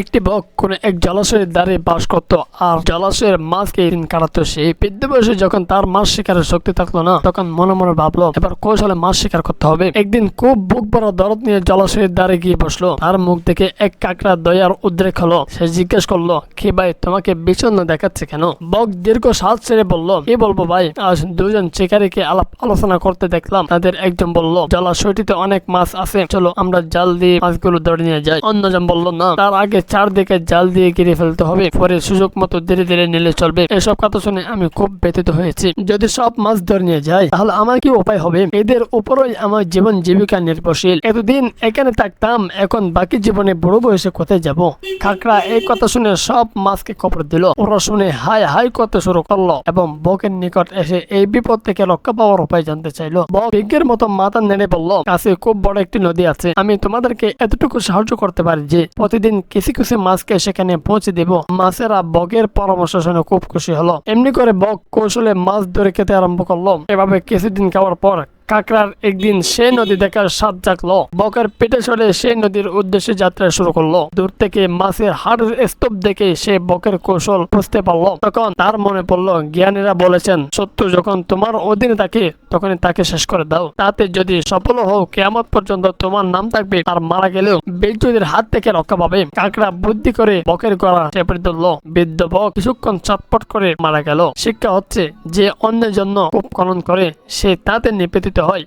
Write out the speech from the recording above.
একটি বক কোন এক জলাশয়ের দ্বারে বাস করত, আর জলাশয়ের মাছকে দিন কাটাতো সে বৃদ্ধ বয়সে যখন তার মাছ শিকারের শক্তি থাকল না, তখন মনে মনে ভাবলো, এবার কৌশলে মাছ শিকার করতে হবে। একদিন খুব বুক বড় দরদ নিয়ে জলাশয়ের দ্বারে গিয়ে বসল। তার মুখ থেকে এক কাকড়া দয়ার উদ্রেক হলো। সে জিজ্ঞেস করল, কি ভাই, তোমাকে বিষণ্ণ দেখাচ্ছে কেন? বক দীর্ঘ শ্বাস ছেড়ে বলল, কি বলব ভাই, আজ দুজন শিকারীকে আলাপ আলোচনা করতে দেখলাম। তাদের একজন বলল, জলাশয়টিতে অনেক মাছ আছে, চলো আমরা জাল দিয়ে মাছগুলো ধরে নিয়ে যাই। অন্যজন বলল, না, তার আগে চারদিকে জাল দিয়ে ঘিরে ফেলতে হবে। পরে সুযোগ মতো ধীরে ধীরে নিলে চলবে। এসব কথা শুনে আমি খুব ব্যথিত হয়েছি। যদি সব মাছ ধরে নিয়ে যায়, তাহলে আমার কি উপায় হবে? এদের উপরই আমার জীবন জীবিকা নির্ভরশীল। এতদিন এখানে থাকতাম, এখন বাকি জীবনে বড় বয়সে কোথায় যাব? কাকড়া এই কথা শুনে সব মাছকে কপর দিল। ওরা শুনে হাই হাই করতে শুরু করল এবং বকের নিকট এসে এই বিপদ থেকে রক্ষা পাওয়ার উপায় জানতে চাইলো। বক বিজ্ঞের মতো মাথা নেড়ে বলল, কাছে খুব বড় একটি নদী আছে। আমি তোমাদেরকে এতটুকু সাহায্য করতে পারি যে প্রতিদিন কিছু কিছু মাছকে সেখানে পৌঁছে দিব। মাছেরা বকের পরামর্শ শুনে খুব খুশি হলো। এমনি করে বক কৌশলে মাছ ধরে খেতে আরম্ভ করল। এভাবে কিছুদিন খাওয়ার পর কাকড়ার একদিন সে নদী দেখার স্বাদ জাগলো। বকের পেটে চলে সেই নদীর উদ্দেশ্যে যাত্রা শুরু করল। দূর থেকে মাছের হাড়ের স্তূপ দেখে সে বকের কৌশল বুঝতে পারল। তখন তার মনে পড়ল, জ্ঞানীরা বলেছেন, সত্য যখন তোমার অধীনে থাকে, তখনই তাকে শেষ করে দাও। তাতে যদি সফল হও কেমন পর্যন্ত তোমার নাম থাকবে। আর মারা গেলেও বেজ্জুদের হাত থেকে রক্ষা পাবে। কাকড়া বুদ্ধি করে বকের গলা চেপে ধরলো। বৃদ্ধ বক কিছুক্ষণ চটপট করে মারা গেল। শিক্ষা হচ্ছে যে অন্যের জন্য খুব খনন করে, সে তাতে はい。